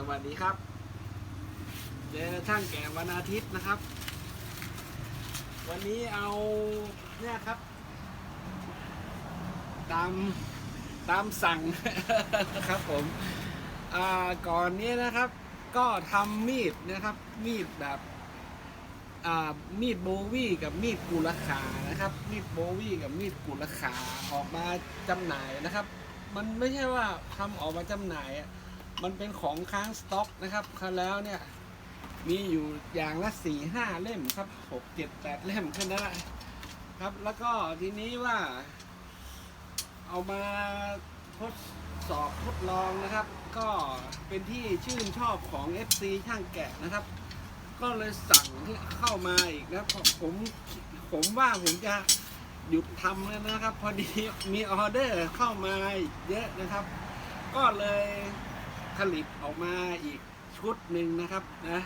สวัสดีครับ เจอช่างแก่วันอาทิตย์นะครับ วันนี้เอาเนี่ยครับ ตามตามสั่งครับผมก่อนนี้นะครับ ก็ทำมีดนะครับ มีดแบบมีดโบวี่กับมีดกุลขานะครับ มีดโบวี่กับมีดกุลขาออกมาจำหน่ายนะครับ มันไม่ใช่ว่าทำออกมาจำหน่ายอะ มันเป็นของค้างสต็อกนะครับคราวแล้วเนี่ยมีอยู่อย่างละสี่ห้าเล่มครับหกเจ็ดแปดเล่มแค่นั้นแหละครับ แล้วก็ทีนี้ว่า เอามาทดสอบทดลองนะครับ ก็เป็นที่ชื่นชอบของ FC ช่างแกะนะครับ ก็เลยสั่งเข้ามาอีกนะผมผมผมว่าผมจะหยุดทำแล้วนะครับ พอดีมีออเดอร์เข้ามาเยอะนะครับ ก็เลย ผลิตออกมาอีกชุดหนึ่งนะครับนะ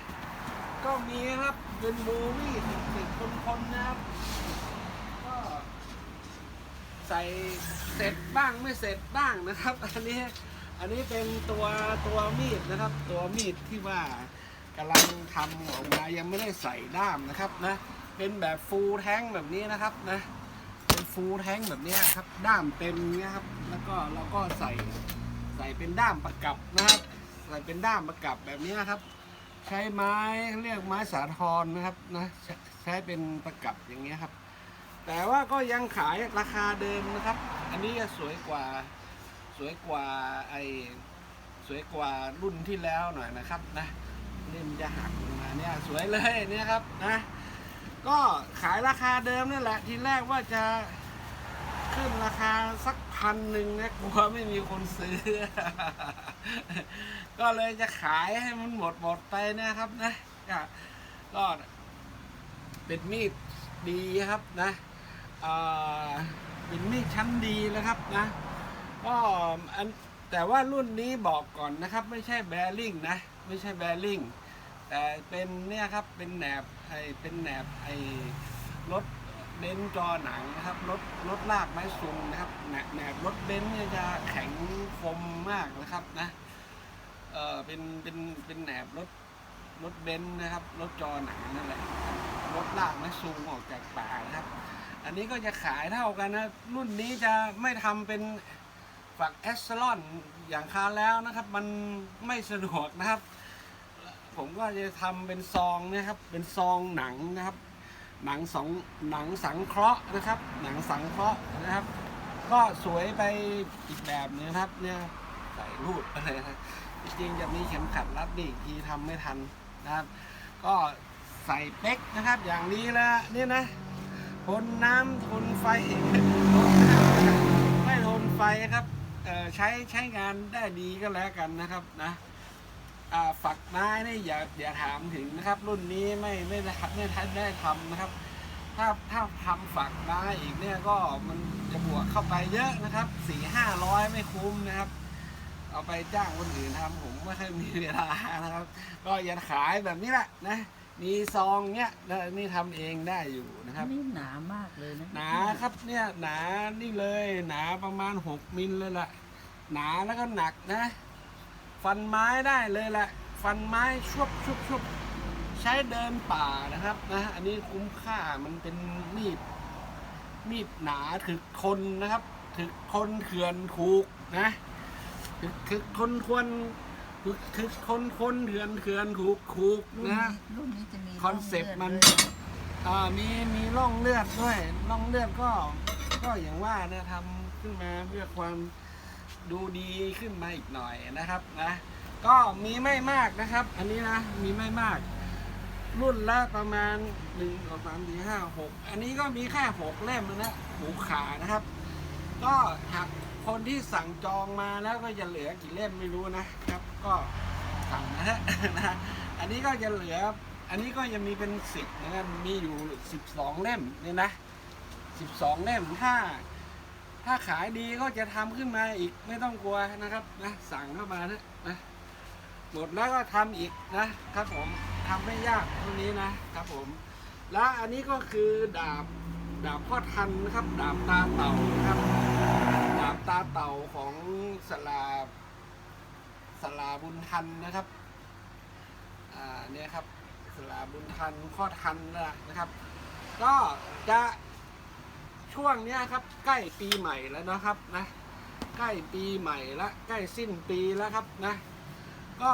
ก็มีครับเป็นโบวี่ติดคนๆนะครับ ก็ใส่เสร็จบ้างไม่เสร็จบ้างนะครับ อันนี้อันนี้เป็นตัวตัวมีดนะครับ ตัวมีดที่ว่ากำลังทำออกมายังไม่ได้ใส่ด้ามนะครับนะเป็นแบบฟูลแท้งแบบนี้นะครับนะเป็นฟูลแท้งแบบนี้ครับ ด้ามเต็มนี้ยครับ แล้วก็เราก็ใส่ ใส่เป็นด้ามประกับนะครับ ใส่เป็นด้ามประกับแบบนี้นะครับ ใช้ไม้เรียกไม้สาทรนะครับนะใช้เป็นประกับอย่างเงี้ยครับ แต่ว่าก็ยังขายราคาเดิมนะครับ อันนี้จะสวยกว่าสวยกว่าไอสวยกว่ารุ่นที่แล้วหน่อยนะครับนะเล่มันจะหักลงมาเนี่ยสวยเลยเนี่ยครับนะก็ขายราคาเดิมนั่นแหละทีแรกว่าจะ ขึ้นราคาสักพันหนึ่งนะกลัวไม่มีคนซื้อ ก็เลยจะขายให้มันหมดหมดไปนะครับนะก็เป็นมีดดีครับนะเป็นมีดชั้นดีนะครับนะก็อันแต่ว่ารุ่นนี้บอกก่อนนะครับ ไม่ใช่แบริ่งนะ ไม่ใช่แบริ่งแต่เป็นเนี่ยครับเป็นแหนบไอเป็นแหนบไอรถ เบนซ์จอหนังนะครับรถรถลากไม้ซุงนะครับแหนบรถเบนซ์เนี่ยจะแข็งคมมากนะครับนะเออเป็นเป็นเป็นแหนบรถรถเบนซ์นะครับรถจอหนังนั่นแหละรถลากไม้ซูงออกจากป่านะครับ อันนี้ก็จะขายเท่ากันนะรุ่นนี้จะไม่ทำเป็นฝักแอสลอนอย่างคาแล้วนะครับ มันไม่สะดวกนะครับ ผมก็จะทำเป็นซองนะครับ เป็นซองหนังนะครับ หนังสองหนังสังเคราะห์นะครับ หนังสังเคราะห์นะครับ ก็สวยไปอีกแบบหนึงครับเนี่ยใส่รูดอะไรนะจริงจะมีเข็มขัดรัดนี่อีกทีทำไม่ทันนะครับ ก็ใส่เป๊กนะครับ อย่างนี้แล้วนี่นะทนน้ำทนไฟไม่ทนไฟครับเอ่อใช้ใช้งานได้ดีก็แล้วกันนะครับนะ ฝักไม้นี่อย่าอย่าถามถึงนะครับ รุ่นนี้ไม่ไม่ได้ไม่ทันได้ทำนะครับ ถ้าถ้าทำฝักไม้อีกเนี่ยก็มันจะบวกเข้าไปเยอะนะครับสี่ห้าร้อยไม่คุ้มนะครับ เอาไปจ้างคนอื่นทำผมไม่ค่อยมีเวลานะครับ ก็อย่าขายแบบนี้แหละนะมีซองเนี้ยแล้วนี่ทำเองได้อยู่นะครับนี่หนามากเลยนะหนาครับเนี่ยหนานี่เลย หนาประมาณ6มิลเลยล่ะ หนาแล้วก็หนักนะ ฟันไม้ได้เลยแหละ ฟันไม้ชุบชุบชุบใช้เดินป่านะครับนะอันนี้คุ้มค่ามันเป็นมีดมีดหนาถึกคนนะครับ ถึกคนเถื่อนถูกนะถึกถึกคนควรถึกถึกคนคนเถื่อนเถื่อนถูกถูกรุ่นนะนี้รุ่นนี้จะมีคอนเซปต์มันร่องเลือดด้วยอ่ามีมีร่องเลือดด้วยร่องเลือดก็ ก็อย่างว่าเนี่ยทำขึ้นมาเพื่อความ ดูดีขึ้นมาอีกหน่อยนะครับนะก็มีไม่มากนะครับ อันนี้นะมีไม่มาก รุ่นละประมาณหนึ่งสองสามสี่ห้าหกอันนี้ก็มีแค่หกเล่มนะหูขานะครับ ก็หากคนที่สั่งจองมาแล้วก็จะเหลือกี่เล่มไม่รู้นะครับ ก็สั่งนะฮะนะอันนี้ก็จะเหลือ อันนี้ก็ยังมีเป็นสิบนะครับมีอยู่สิบสองเล่มเนี่ยนะสิบสองเล่มถ้า ถ้าขายดีก็จะทำขึ้นมาอีกไม่ต้องกลัวนะครับนะสั่งเข้ามานะนะหมดแล้วก็ทำอีกนะครับผมทำไม่ยากเท่านี้นะครับผม แล้วอันนี้ก็คือดาบดาบพ่อทันนะครับ ดาบตาเต่านะครับ ดาบตาเต่าของสลาสลาบุญทันนะครับอ่าเนี่ยครับสลาบุญทันพ่อทันนะครับ ก็จะ ช่วงเนี้ยครับใกล้ปีใหม่แล้วนะครับนะใกล้ปีใหม่ละใกล้สิ้นปีแล้วครับนะก็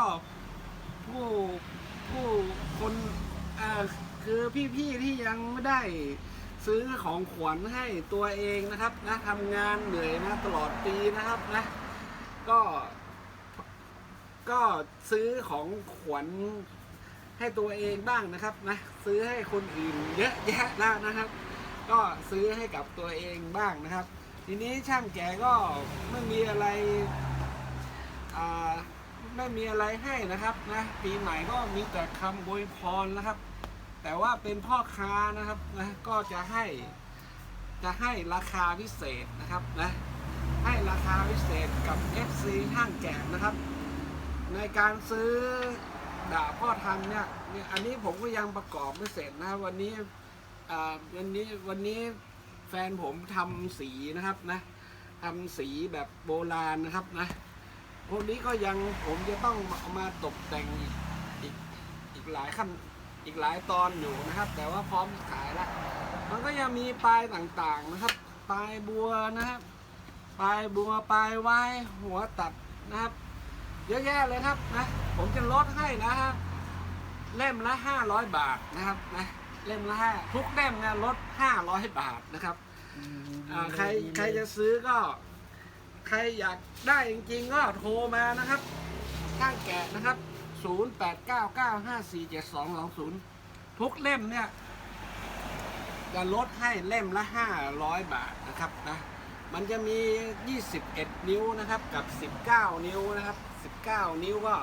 ผู้ผู้คนอ่าคือพี่ๆที่ยังไม่ได้ซื้อของขวัญให้ตัวเองนะครับนะทำงานเหนื่อยนะตลอดปีนะครับนะก็ก็ซื้อของขวัญให้ตัวเองบ้างนะครับนะซื้อให้คนอื่นเยอะแยะแล้วนะครับ ก็ซื้อให้กับตัวเองบ้างนะครับ ทีนี้ช่างแกก็ไม่มีอะไรไม่มีอะไรให้นะครับนะปีใหม่ก็มีแต่คำอวยพรนะครับ แต่ว่าเป็นพ่อค้านะครับนะก็จะให้จะให้ราคาพิเศษนะครับนะให้ราคาพิเศษกับ FC ห้างแกะนะครับ ในการซื้อดาบพ่อทันเนี่ยอันนี้ผมก็ยังประกอบไม่เสร็จนะวันนี้ วันนี้วันนี้แฟนผมทำสีนะครับนะทำสีแบบโบราณนะครับนะพวกนี้ก็ยังผมจะต้องเอามาตกแต่งอีกอีกหลายขั้นอีกหลายตอนอยู่นะครับ แต่ว่าพร้อมขายแล้วมันก็ยังมีปลายต่างๆนะครับ ปลายบัวนะครับ ปลายบัวปลายไว้หัวตัดนะครับ เยอะแยะเลยครับนะ ผมจะลดให้นะฮะเล่มละห้าร้อยบาทนะครับนะ เล่มละห้าทุกเล่มเนี่ยลดห้าร้อยบาทนะครับอืมอ่าใครดีเลยใครจะซื้อก็ ใครอยากได้จริงๆก็โทรมานะครับข้างแกะนะครับ 0 8 9 9 5 4 7 2 2 0 ทุกเล่มเนี่ยจะลดให้เล่มละ 500 บาทนะครับนะมันจะมี 21 นิ้วนะครับกับ 19 นิ้วนะครับ 19 นิ้วก็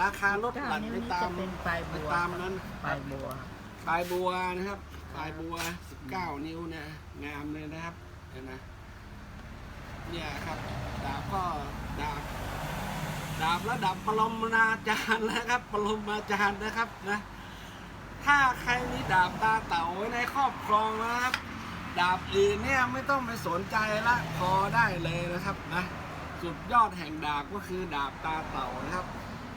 ราคาลดหลั่นนิ้วไปนี้ตาจะมเป็นปลายไปบัวตามนั้น ปลายบัวป ลายบัวนะครับปลายบัว 19 นิ้วนะ งามเลยนะครับเห็นไหมเนี่ยครับดาบก็ดาบดาบระดับปรมาจารย์นะครับ ปรมาจารย์นะครับนะ ถ้าใครมีดาบตาเต่าไว้ในครอบครองนะครับ ดาบอื่นเนี่ยไม่ต้องไปสนใจละพอได้เลยนะครับนะสุดยอดแห่งดาบก็คือดาบตาเต่านะครับ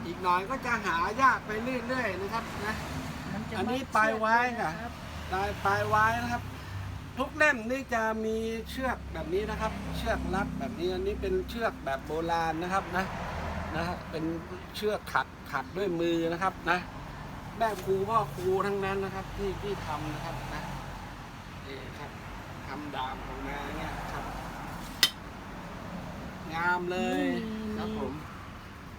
อีกหน่อยก็จะหายากไปเรื่อยๆนะครับนะ มันจะอันนี้มัดปลายไว้เชือกค่ะด้วยนะครับปลายปลายไว้นะครับ ทุกเล่มนี่จะมีเชือกแบบนี้นะครับ เชือกรัดแบบนี้อันนี้เป็นเชือกแบบโบราณนะครับนะนะฮะเป็นเชือกขัดขัดด้วยมือนะครับนะแม่ครูพ่อครูทั้งนั้นนะครับ ที่ที่ทำนะครับนะนี่ครับทำดาบออกมาเนี่ยครับ งามเลยครับผม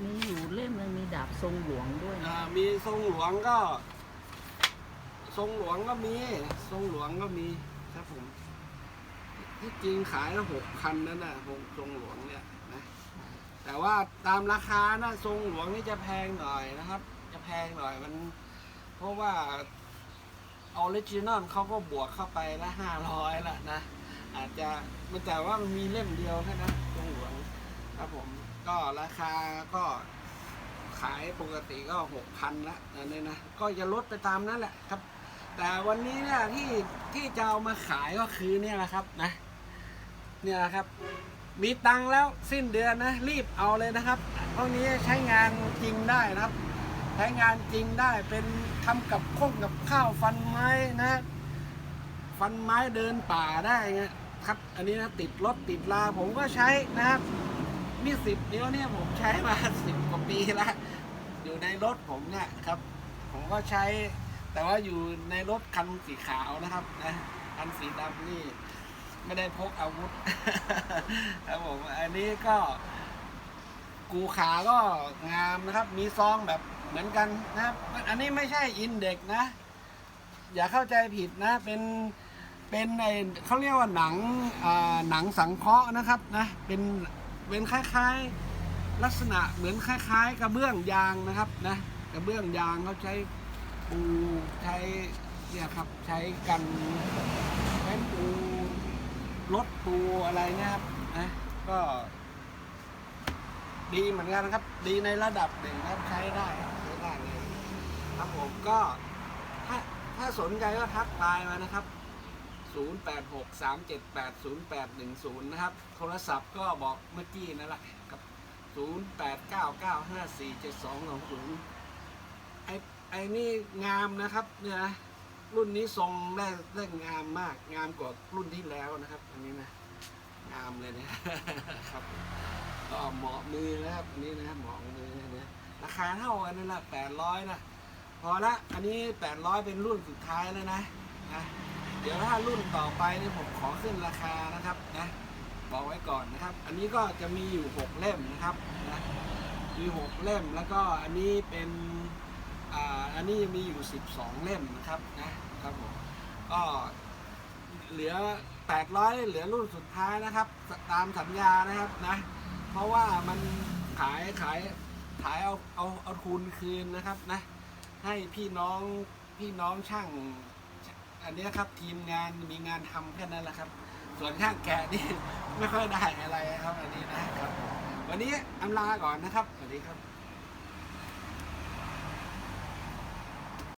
มีอยู่เล่มหนึงมีดาบทรงหลวงด้วยนะ อ่ามีทรงหลวงก็ ทรงหลวงก็มี ทรงหลวงก็มีครับผม ที่จริงขายละหกพันนั่นแหละทรงหลวงเนี่ยนะ แต่ว่าตามราคานะทรงหลวงนี่จะแพงหน่อยนะครับ จะแพงหน่อยมัน เพราะว่าออริจินอลเขาก็บวกเข้าไปละห้าร้อยละนะ อาจจะมันแต่ว่ามันมีเล่มเดียวแค่นั้นทรงหลวงครับผม ก็ราคาก็ขายปกติก็หกพันละอันนี้นะ ก็จะลดไปตามนั้นแหละครับ แต่วันนี้เนี่ยที่ที่จะเอามาขายก็คือเนี่ยแหละครับนะ เนี่ยครับ มีตังค์แล้วสิ้นเดือนนะ รีบเอาเลยนะครับพวกนี้ใช้งานจริงได้นะครับ ใช้งานจริงได้เป็นทำกับข้องกับข้าวฟันไม้นะ ฟันไม้เดินป่าได้เงี้ยครับ อันนี้นะติดรถติดลาผมก็ใช้นะครับมีสิบนิ้วเนี่ยผมใช้มาสิบกว่าปีแล้วอยู่ในรถผมเนี่ยครับ ผมก็ใช้ แต่ว่าอยู่ในรถคันสีขาวนะครับนะคันสีดำนี่ไม่ได้พกอาวุธครับผมอันนี้ก็กูขาก็งามนะครับ มีซองแบบเหมือนกันนะครับ อันนี้ไม่ใช่อินเด็กนะ อย่าเข้าใจผิดนะ เป็นเป็นไอเขาเรียกว่าหนังอ่าหนังสังเคราะห์นะครับนะเป็นเป็นคล้ายๆ ลักษณะเหมือนคล้าย ๆ กระเบื้องยางนะครับนะกระเบื้องยางเขาใช้ ปูใช้เนี่ยครับใช้กันใช้ปูรถปูอะไรเนี่ยครับนะก็ดีเหมือนกันครับ ดีในระดับหนึ่งครับใช้ได้ใช้ได้เลยครับผมก็ถ้าถ้าสนใจก็ทักไลน์มานะครับ 0863780810 นะครับ โทรศัพท์ก็บอกเมื่อกี้นั่นแหละครับ 0899547220ไอ้ ไอ้นี่งามนะครับเนี่ยนะรุ่นนี้ทรงได้ได้งามมาก งามกว่ารุ่นที่แล้วนะครับ อันนี้นะงามเลยนี่ยครับก็เหมาะมือนะครับอันนี้นะเหมาะมือเนี่ยราคาเท่ากันนั่นแหละแปดร้อยนะพอละอันนี้แปดร้อยเป็นรุ่นสุดท้ายแล้วนะนะเดี๋ยวถ้ารุ่นต่อไปนี่ผมขอขึ้นราคานะครับนะบอกไว้ก่อนนะครับ อันนี้ก็จะมีอยู่หกเล่มนะครับนะมีหกเล่มแล้วก็อันนี้เป็น อันนี้มีอยู่สิบสองเล่มนะครับนะครับผมก็เหลือ 800 เหลือรุ่นสุดท้ายนะครับ ตามสัญญานะครับนะเพราะว่ามันขายขายขายเอาเอาเอาทุนคืนนะครับนะให้พี่น้องพี่น้องช่าง อันนี้ครับทีมงานมีงานทำแค่นั้นแหละครับ ส่วนช่างแกะนี่ไม่ค่อยได้อะไรครับอันนี้นะครับ วันนี้อำลาก่อนนะครับสวัสดีครับ